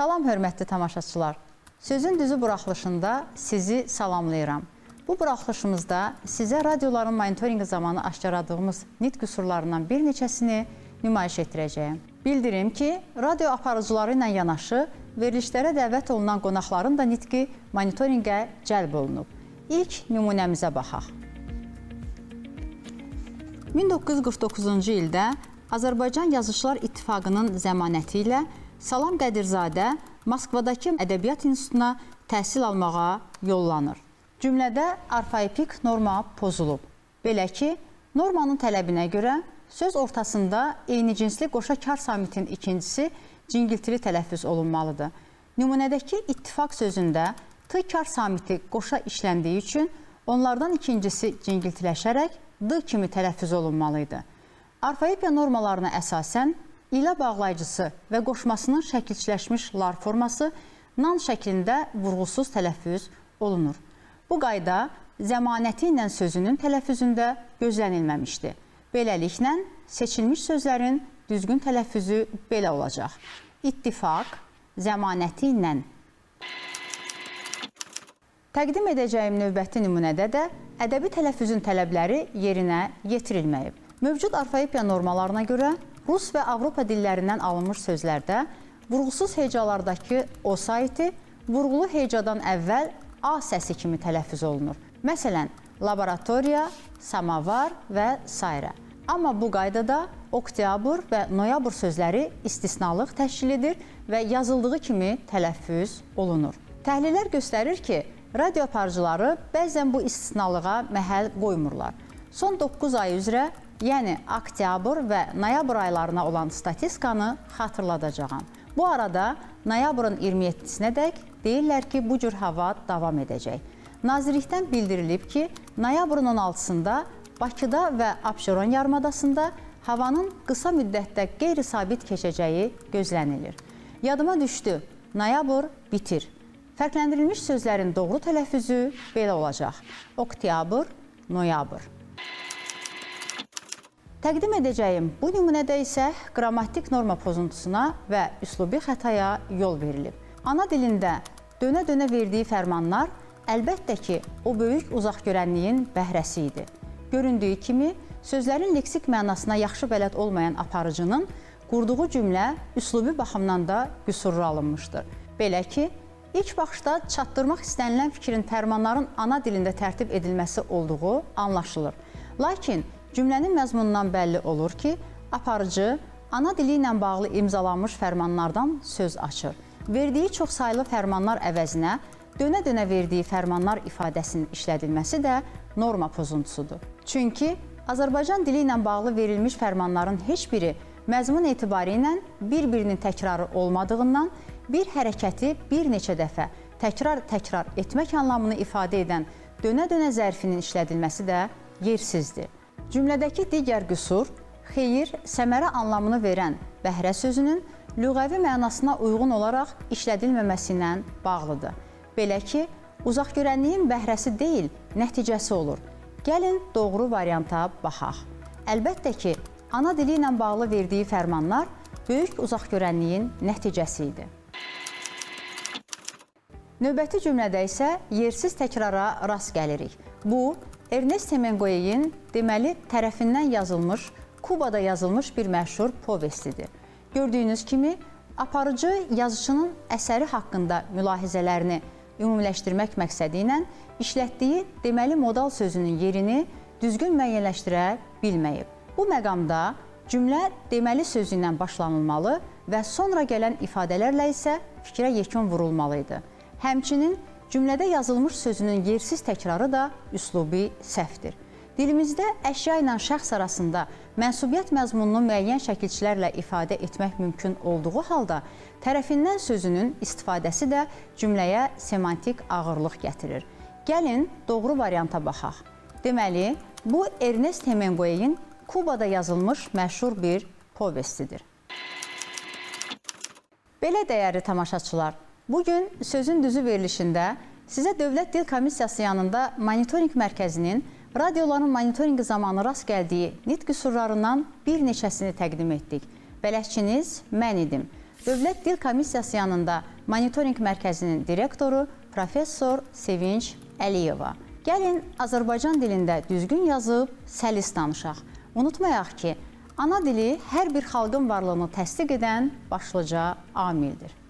Salam hörmətli tamaşaçılar. Sözün düzü buraxılışında sizi salamlayıram. Bu buraxılışımızda sizə radioların monitorinqi zamanı aşkarladığımız nitq qüsurlarından bir neçəsini nümayiş etdirəcəyəm. Bildirim ki, radio aparıcıları ilə yanaşı verilişlərə dəvət olunan qonaqların da nitqi monitorinqə cəlb olunub. İlk nümunəmizə baxaq. 1949-cu ildə Azərbaycan Yazıçılar İttifaqının zəmanəti ilə Salam Qədirzadə Moskvadakı Ədəbiyyat İnstitutuna təhsil almağa yollanır. Cümlədə arfaipik norma pozulub. Belə ki, normanın tələbinə görə söz ortasında eyni cinsli qoşa kar samitin ikincisi cingiltili tələffüz olunmalıdır. Nümunədəki ittifaq sözündə t kar samiti qoşa işləndiyi üçün onlardan ikincisi cingiltiləşərək d kimi tələffüz olunmalı idi. Arfaipiya normalarına əsasən ilə bağlayıcısı və qoşmasının şəkilçiləşmiş lar forması nan şəklində vurğusuz tələffüz olunur. Bu qayda zəmanəti ilə sözünün tələffüzündə gözlənilməmişdi. Beləliklə seçilmiş sözlərin düzgün tələffüzü belə olacaq. İttifaq zəmanəti ilə Təqdim edəcəyim növbəti nümunədə də ədəbi tələffüzün tələbləri yerinə yetirilməyib. Mövcud arfaipiya normalarına görə rus və Avropa dillərindən alınmış sözlərdə vurğusuz hecalardakı o saiti vurğulu hecadan əvvəl A səsi kimi tələffüz olunur. Məsələn, laboratoriya, samavar və s. Amma bu qaydada oktyabr və noyabr sözləri istisnalıq təşkil edir və yazıldığı kimi tələffüz olunur. Təhlillər göstərir ki, radio aparıcıları bəzən bu istisnalığa məhəl qoymurlar. Son 9 ay üzrə, yəni oktyabr və noyabr aylarına olan statistikanı xatırladacağam. Bu arada noyabrın 27-sinə dək deyirlər ki, bu cür hava davam edəcək. Nazirlikdən bildirilib ki, noyabrın 16-sında Bakıda və Abşeron yarımadasında havanın qısa müddətdə qeyri-sabit keçəcəyi gözlənilir. Yadıma düşdü, noyabr bitir. Fərqləndirilmiş sözlərin doğru tələffüzü belə olacaq. Oktyabr, noyabr. Təqdim edəcəyim bu nümunədə isə qrammatik norma pozuntusuna və üslubi xətaya yol verilib. Ana dilində dönə-dönə verdiyi fərmanlar əlbəttə ki, o böyük uzaqgörənliyin bəhrəsi idi. Göründüyü kimi, sözlərin leksik mənasına yaxşı bələd olmayan aparıcının qurduğu cümlə üslubi baxımdan da qüsurlu alınmışdır. Belə ki, ilk baxışda çatdırmaq istənilən fikrin fərmanların ana dilində tərtib edilməsi olduğu anlaşılır. Lakin cümlənin məzmunundan bəlli olur ki, aparıcı ana dili ilə bağlı imzalanmış fərmanlardan söz açır. Verdiyi çoxsaylı fərmanlar əvəzinə dönə-dönə verdiyi fərmanlar ifadəsinin işlədilməsi də norma pozuntusudur. Çünki Azərbaycan dili ilə bağlı verilmiş fərmanların heç biri məzmun etibarı ilə bir-birinin təkrarı olmadığından bir hərəkəti bir neçə dəfə təkrar-təkrar etmək anlamını ifadə edən dönə-dönə zərfinin işlədilməsi də yersizdir. Cümlədəki digər qüsur xeyir, səmərə anlamını verən bəhrə sözünün lüğəvi mənasına uyğun olaraq işlədilməməsi bağlıdır. Belə ki, uzaqgörənliyin bəhrəsi deyil, nəticəsi olur. Gəlin doğru varianta baxaq. Əlbəttə ki, ana dili ilə bağlı verdiyi fərmanlar böyük uzaqgörənliyin nəticəsi idi. Növbəti cümlədə isə yersiz təkrara rast gəlirik. Bu, Ernest Hemingway-in deməli tərəfindən yazılmış, Kubada yazılmış bir məşhur povestidir. Gördüyünüz kimi, aparıcı yazıçının əsəri haqqında mülahizələrini ümumiləşdirmək məqsədi ilə işlətdiyi deməli modal sözünün yerini düzgün müəyyənləşdirə bilməyib. Bu məqamda cümlə deməli sözü ilə başlanılmalı və sonra gələn ifadələrlə isə fikrə yekun vurulmalı idi. Həmçinin cümlədə yazılmış sözünün yersiz təkrarı da üslubi səhvdir. Dilimizdə əşya ilə şəxs arasında mənsubiyyət məzmununu müəyyən şəkilçilərlə ifadə etmək mümkün olduğu halda, tərəfindən sözünün istifadəsi də cümləyə semantik ağırlıq gətirir. Gəlin doğru varianta baxaq. Deməli, bu Ernest Hemingway-in Kubada yazılmış məşhur bir povestidir. Belə dəyərli tamaşaçılar, bu gün sözün düzü verilişində sizə Dövlət Dil Komissiyası yanında monitorinq mərkəzinin radioların monitorinqi zamanı rast gəldiyi nitq qüsurlarından bir neçəsini təqdim etdik. Bələdçiniz mən idim. Dövlət Dil Komissiyası yanında Monitorinq Mərkəzinin direktoru professor Sevinç Əliyeva. Gəlin Azərbaycan dilində düzgün yazıb səlis danışaq. Unutmayaq ki, ana dili hər bir xalqın varlığını təsdiq edən başlıca amildir.